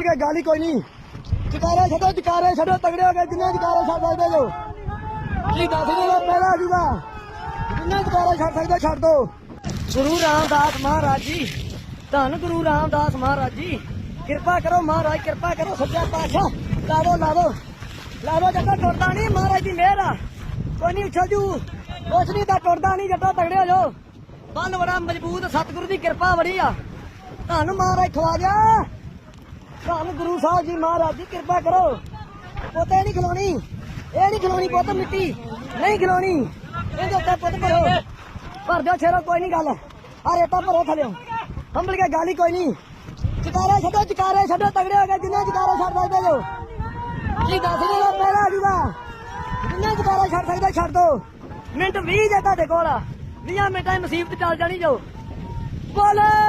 ਕੇ ਗੱਲ ਕੋਈ ਨਹੀਂ। ਜਕਾਰੇ ਛੱਡੋ ਜਕਾਰੇ ਛੱਡੋ, ਤਗੜੇ ਹੋ ਗਏ ਜਿੰਨੇ ਜਕਾਰੇ ਛੱਡ ਸਕਦੇ ਜੋ। ਕੀ ਦੱਸ ਦੇ ਪਹਿਲਾਂ ਜੂਗਾ। ਜਿੰਨੇ ਜਕਾਰੇ ਛੱਡ ਸਕਦੇ, ਛੱਡ ਦੋ। ਗੁਰੂ ਰਾਮਦਾਸ ਮਹਾਰਾਜ ਜੀ, ਧੰਨ ਗੁਰੂ ਰਾਮਦਾਸ ਮਹਾਰਾਜ ਜੀ। ਕਿਰਪਾ ਕਰੋ ਮਹਾਰਾਜ, ਕਿਰਪਾ ਕਰੋ ਸੱਚਾ ਪਾਤਸ਼ਾਹ। ਲਾਵੋ ਲਾਵੋ। ਲਾਵੋ, ਜੱਟਾ, ਟੁੱਟਦਾ ਨਹੀਂ ਮਹਾਰਾਜ ਦੀ ਮਿਹਰ। ਆ ਕੋਈ ਨਹੀਂ ਉਛਲ ਜੂ। ਕੁਛ ਨਹੀਂ ਤਾਂ ਟੁੱਟਦਾ ਨਹੀਂ, ਜੱਟਾ, ਤਗੜੇ ਹੋ ਜਾਓ। ਬੰਨ ਬੜਾ ਮਜ਼ਬੂਤ, ਸਤਿਗੁਰੂ ਦੀ ਕਿਰਪਾ ਬੜੀ ਆ। ਧੰਨ ਮਹਾਰਾਜ ਖਵਾਜਾ ਧੰਨ ਗੁਰੂ ਸਾਹਿਬ ਜੀ ਮਹਾਰਾਜ ਦੀ ਕਿਰਪਾ ਕਰੋ। ਪੋਤੇ ਨਹੀਂ ਖਲੋਣੀ ਇਹ ਨਹੀਂ ਖਲੋਣੀ ਪੁੱਤ ਮਿੱਟੀ। ਨਹੀਂ ਖਲੋਣੀ ਇਹਦੇ ਉੱਤੇ ਪੁੱਤ ਭਰੋ। ਭਰ ਦਿਓ ਛੇਰੋ ਕੋਈ ਨਹੀਂ ਗੱਲ। ਆ ਰੇਤਾ ਭਰੋ ਥਲਿਓ ਹੰਬਲ ਕੇ ਗਾਲੀ ਕੋਈ ਨਹੀਂ। ਜਕਾਰੇ ਛੱਡੋ ਜਕਾਰੇ ਛੱਡੋ, ਤਗੜੇ ਹੋ ਗਏ, ਜਿੰਨੇ ਜਕਾਰੇ ਛੱਡ ਸਕਦੇ ਜੋ ਕੀ ਦੱਸ ਦੇ ਪਹਿਲਾਂ ਆ ਜੂਗਾ ਜਿੰਨੇ ਜਕਾਰੇ ਛੱਡ ਸਕਦੇ, ਛੱਡ ਦੋ। ਮਿੰਟ 20 ਜੇ ਤੁਹਾਡੇ ਕੋਲ। 20 ਮਿੰਟਾਂ ਦੀ ਮੁਸੀਬਤ ਚੱਲ ਜਾਣੀ ਜੋ। ਬੋਲੇ!